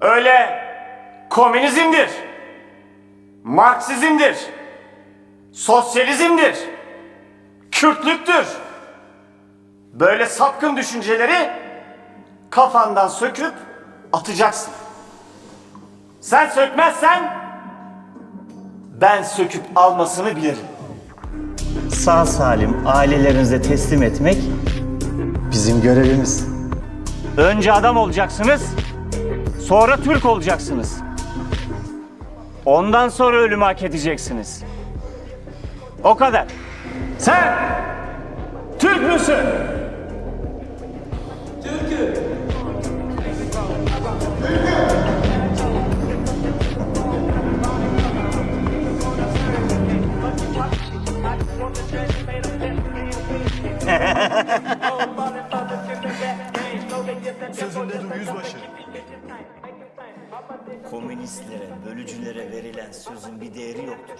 Öyle komünizmdir, Marksizmdir, sosyalizmdir, Kürtlüktür. Böyle sapkın düşünceleri kafandan söküp atacaksın. Sen sökmezsen ben söküp almasını bilirim. Sağ salim ailelerinize teslim etmek bizim görevimiz. Önce adam olacaksınız, sonra Türk olacaksınız. Ondan sonra ölümü hak edeceksiniz. O kadar. Sen Türk müsün? Komünistlere, bölücülere verilen sözün bir değeri yoktur.